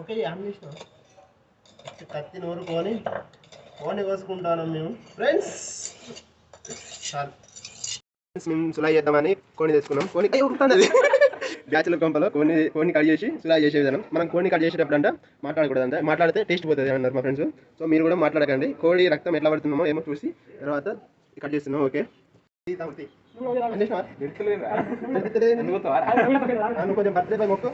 Okay ఏం చేసిన కత్తి నూరుకొని కోని కోసుకుంటాను మేము. ఫ్రెండ్స్ చాలు. Friends, మేము సులా చేద్దామని కోని తెచ్చుకున్నాం. కోని ఉరుకుతున్నది బ్యాచులర్ కొంపలో కోని కోని కట్ చేసి సులా చేసే విధానం. మనం కోని కట్ చేసేటప్పుడు అంట మాట్లాడకూడదు అంట మాట్లాడితే టేస్ట్ పోతుంది అన్నారు మా ఫ్రెండ్స్ సో మీరు కూడా మాట్లాడకండి. కోడి రక్తం ఎట్లా పడుతుందో ఏమో చూసి తర్వాత కట్ చేస్తున్నాం ఓకే? కొంచెం బర్త్డే పై మొక్కు.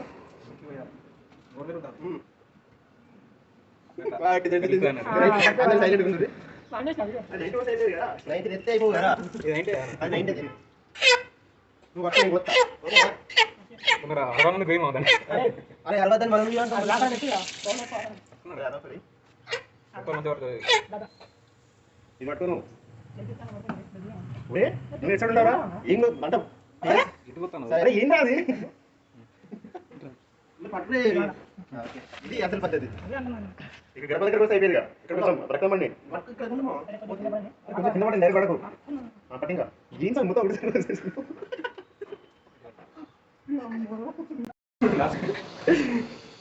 ఇది పట్టుకో నువ్వు. side ఉంటావురా? ఏం మంటం. సరే, ఏం కాదు ఇది? అసలు పద్ధతి. ఇక గడప దగ్గర వస్తే అయిపోయింది ఇక్కడ కొంచెం రక్తం పండి కొంచెం కింద పడి నేరు పడకు. జీన్స్ అమ్ముతా ఒకటి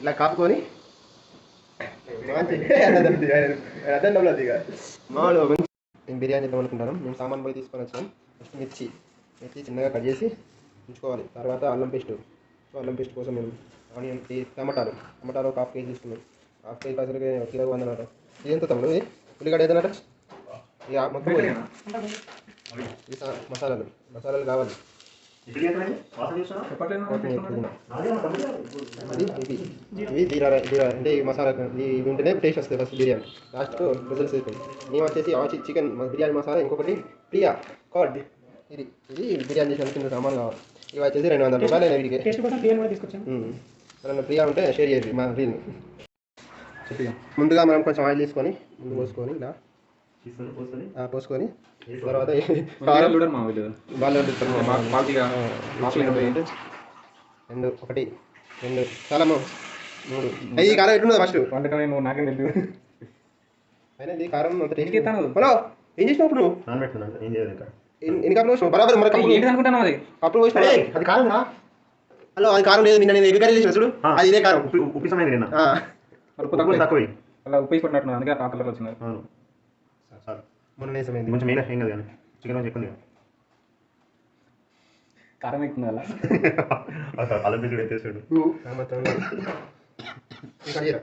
ఇలా కాపుకొని. అదండంలో అది ఇక. మామూలు నేను బిర్యానీ చేద్దాం అనుకుంటాను మేము సామాన్ పోయి తీసుకొని వచ్చాం. ఫస్ట్ మిర్చి. మిర్చి చిన్నగా కట్ చేసి ఉంచుకోవాలి. తర్వాత అల్లం పేస్ట్. సో అల్లం పేస్ట్ కోసం మేము ఆనియన్ ఈ టమాటాలు టమాటాలు ఒక హాఫ్ కేజీ తీసుకున్నాం హాఫ్ కేజీ పసరికి కిలో వందనట ఇది ఎంత తమ్ముడు ఇది ఉల్లిగడ్డ ఏదన్నట ఇక మొత్తం ఈ సా- మసాలాలు మసాలాలు కావాలి కొత్తిమీర, పుదీనా. ఇది ఇది ఇవి జీరా రై- జీరా అంటే ఈ మసాలా ఈ- ఇవి ఉంటేనే టేస్ట్ వస్తుంది ఫస్ట్ బిర్యానీ లాస్ట్ రిజల్ట్స్ అవుతుంది మేము వచ్చేసి ఆ చి- చికెన్ మ- బిర్యానీ మసాలా ఇంకొకటి ప్రియా కార్డ్ ఇది ఇది బిర్యానీ చేసిన కింద సామాన్ కావాలి ఇవి వచ్చేసి రెండు వందల రూపాయలు టేస్ట్ కోసం కూడా. ఎవరైనా ప్రియా ఉంటే షేర్ చేయండి మా రీల్ ముందుగా మనం కొంచెం ఆయిల్ తీసుకొని ముందు పోసుకొని ఇలా. ఆ, పోసుకొని. తర్వాత కారం. మా- రెండు ఒకటి రెండు. చాలా మూడు. అయ్యి కారం ఎట్లున్నది ఫస్ట్. వంటకం ఏమో నాకేం తెలియదు అయినా ఇది కారం అంత టేస్ట్ ఏం నానబెట్టుకున్నాను ఏం చేయాలి ఇంకా ఎన్ని కప్పులు పోసినావు బరాబర్ మరి కప్పులు ఏంటి అనుకుంటాను అది? కప్పులు అది రా హలో అది కారం లేదు నిన్న నేను ఎగ్ కర్రీ చేసిన చూడు. అది ఇదే కారం ఉప్పు ఉప్పు సమయం నిన్న. తక్కువ. తక్కువ. అలా ఉప్పు అందుకే ఆ కలర్ వచ్చింది. అవును. మొన్న వేసమైంది కొంచెం మెయిన్ ఏం కాదు కానీ చికెన్ ఎక్కువ కారం ఎక్కుతుంది అలా? ఎత్తేసాడు ఇవరా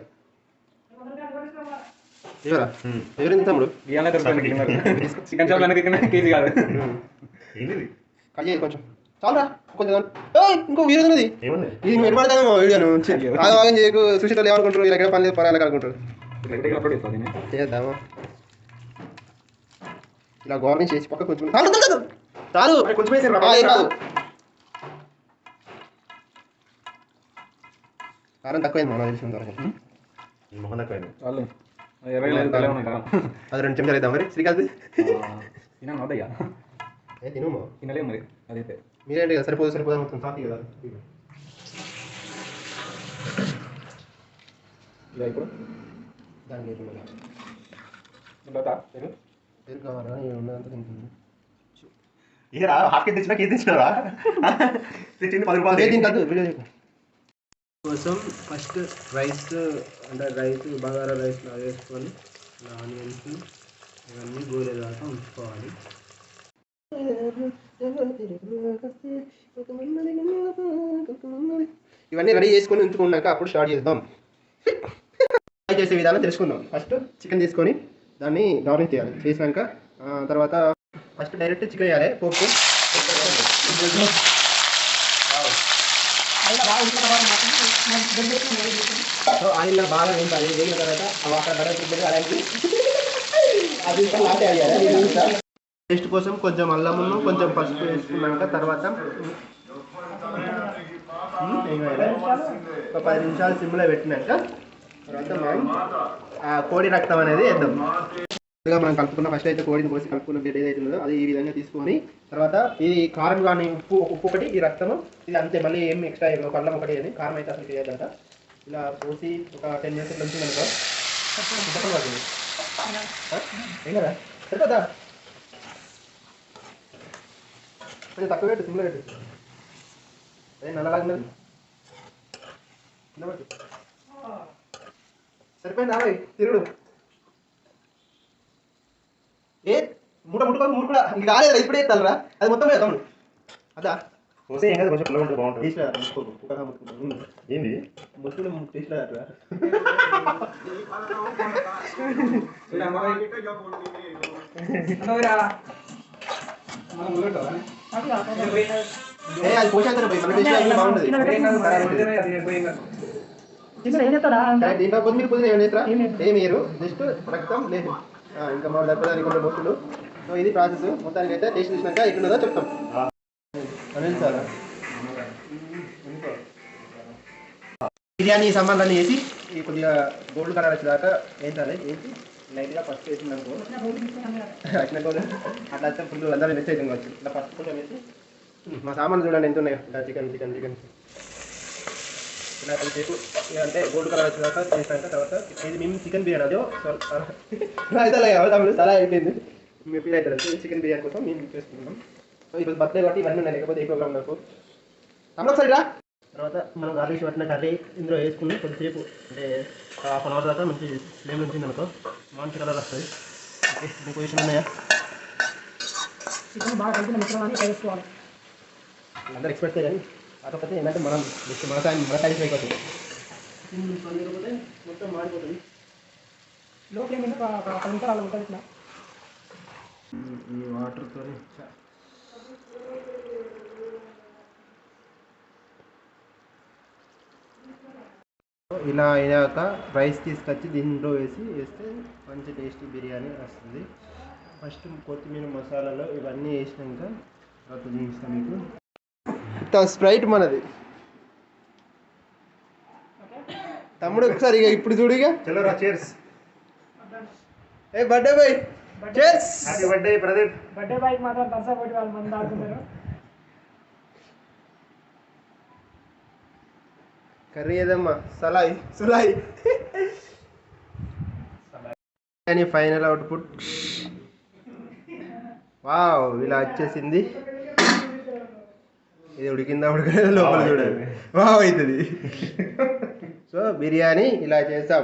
ఎవరింది తమ్ముడు? చికెన్ వెనక కేజీ కాదు? కట్ కొంచెం. చాలురా కొంచెం ఇంకో వీడియో ఉన్నది ఇది వీడియోను చేయకు ఏమనుకుంటారు ఎక్కడ పని లేదు అనుకుంటారు దీన్ని? చేద్దామా? ఇలా గవర్నమెంట్ చేసి పక్క కొంచెం చాలు కారం తక్కువైంది మనం తెలిసిన ఈ మొహం తక్కువ చాలు ఇరవై లేదు తలే ఉన్నాయి కారం అది రెండు చెంచాలు వేద్దాం మరి శ్రీకాంత్ తిన్నాను వద్దయ్యా ఏ తిను తినలేము మరి అదైతే మీరేంటి కదా సరిపోదు సరిపోదు మొత్తం సాఫీ కదా ఇలా ఇప్పుడు దానికి ఏంటి మళ్ళీ తర్వాత పెరుగు. పేరు కావాలా నేను ఉన్నదంతా తింటుంది ఏ రా హాఫ్ కేజీ తెచ్చినా కేజీ తెచ్చినారా తెచ్చింది పది రూపాయలు దీనికి కాదు వీడియో చెప్పు కోసం ఫస్ట్ రైస్ అంటే రైస్ బగారా రైస్ లాగా వేసుకొని ఆనియన్స్ ఇవన్నీ గోలే దాకా ఉంచుకోవాలి. ఇవన్నీ రెడీ చేసుకొని ఉంచుకున్నాక అప్పుడు స్టార్ట్ చేద్దాం. ఫ్రై చేసే విధానం తెలుసుకుందాం. ఫస్ట్ చికెన్ తీసుకొని దాన్ని గార్నిష్ చేయాలి. చేసినాక తర్వాత ఫస్ట్ డైరెక్ట్ చికెన్ వేయాలి. పోపు. సో ఆయిల్ బాగా వేయాలి వేగిన తర్వాత ఆ వాటర్ గడప అలాంటి అది టేస్ట్ కోసం కొంచెం అల్లమును కొంచెం పసుపు వేసుకున్నాక తర్వాత? ఒక పది నిమిషాలు సిమ్లో పెట్టినాక తర్వాత మనం ఆ కోడి రక్తం అనేది వేద్దాం. ముందుగా మనం కలుపుకున్న ఫస్ట్ అయితే కోడిని కోసి కలుపుకున్న బిడ్డ ఏదైతే ఉందో అది ఈ విధంగా తీసుకొని తర్వాత ఇది కారం కానీ ఉప్పు ఉప్పు ఒకటి ఈ రక్తము ఇది అంతే మళ్ళీ ఏం ఎక్స్ట్రా ఏమో అల్లం ఒకటి అని కారం అయితే అసలు వేయద్దంట ఇలా పోసి ఒక టెన్ మినిట్స్ నుంచి అనుకో. పడుతుంది ఏం కదా సరిపోదా కొంచెం తక్కువ పెట్టు సిమ్లో పెట్టు. అదే నల్లలాగా ఉన్నది కింద సరిపోయింది ఏ మూట ముట్టుకో మూడు కూడా. ఇంక కాలేదు ఇప్పుడే ఎత్తాలరా అది మొత్తం వేద్దాం అదా పోతే ఏం కాదు కొంచెం పుల్లగా ఉంటే బాగుంటుంది. టేస్ట్ ముట్టుకో ఏంది? ముట్టుకునే టేస్ట్ ఏ అది పోయి మన టేస్ట్ బాగుంటుంది. పుదీనా జస్ట్ రక్తం లేదు. ఇంకా మా దర్పదానికి కొన్ని బొట్టులు. సో ఇది ప్రాసెస్. మొత్తానికి అయితే టేస్ట్ చూసినాక ఎట్లున్నదో చెప్తాం. అనిల్ సార్. బిర్యానీ సామాన్లన్నీ వేసి ఈ కొద్దిగా గోల్డ్ కలర్ వచ్చేదాకా వేయించాలి వేసి లైట్గా ఫస్ట్ వేసింది అనుకో. వచ్చిన కూడా అట్లా అయితే ఫుల్ అందరూ మెస్ అయితే వచ్చి ఇట్లా ఫస్ట్ కూడా వేసి మా సామాన్లు చూడండి ఎంత ఉన్నాయో. Chicken chicken chicken. ఇలా అంటే గోల్డ్ కలర్ వచ్చేదాకా చేసినాక తర్వాత ఇది మేము చికెన్ బిర్యానీ. అదో అయితే తమ్ముడు చాలా అయిపోయింది. మీ ఫీల్ అవుతారు చికెన్ బిర్యానీ కోసం మేము చేసుకుంటున్నాం. సో ఈరోజు బర్త్డే కాబట్టి ఇవన్నీ ఉన్నాయి లేకపోతే ప్రోగ్రామ్ నాకు? తమ్ముడు ఒకసారి రా. తర్వాత మనం గార్లిష్ పట్టిన కర్రీ ఇందులో వేసుకుని కొద్దిసేపు అంటే హాఫ్ అన్ అవర్ దాకా మంచి ఫ్లేమ్ నుంచి అనుకో. మంచి కలర్ వస్తుంది. ఓకే మీ పొజిషన్ ఉన్నాయా? చికెన్ బాగా కలిపిన మిశ్రమాన్ని వేసుకోవాలి అందరూ ఎక్స్పెక్ట్ కానీ కాకపోతే ఏంటంటే మనం జస్ట్ మన సాయం మన సాటిస్ఫై కోసం మొత్తం మాడిపోతుంది లో ఫ్లేమ్ మీద ఒక ఒక పది నిమిషాలు అలా ఉంటుంది ఇట్లా. ఈ వాటర్తో ఇలా అయినాక రైస్ తీసుకొచ్చి దీంట్లో వేసి వేస్తే మంచి టేస్టీ బిర్యానీ వస్తుంది. ఫస్ట్ కొత్తిమీర మసాలాలు ఇవన్నీ వేసినాక తర్వాత చూపిస్తాను మీకు. స్ప్రైట్ మనది. తమ్ముడు ఒకసారి ఇక ఇప్పుడు చూడు ఇక చలోరా చేర్స్ ఏ బర్త్డే బాయ్ చేస్ హ్యాపీ బర్త్డే ప్రదీప్ బర్త్డే బాయ్కి మాత్రం తరసా పోటీ వాళ్ళు మంది ఆడుకుంటారు కర్రీ ఏదమ్మా? సలాయి సులాయి. అని ఫైనల్ అవుట్పుట్ వావ్ ఇలా వచ్చేసింది. ఇది ఉడికిందా ఉడకలేదా లోపల చూడాలి వావ్ అవుతుంది. సో బిర్యానీ ఇలా చేసాం.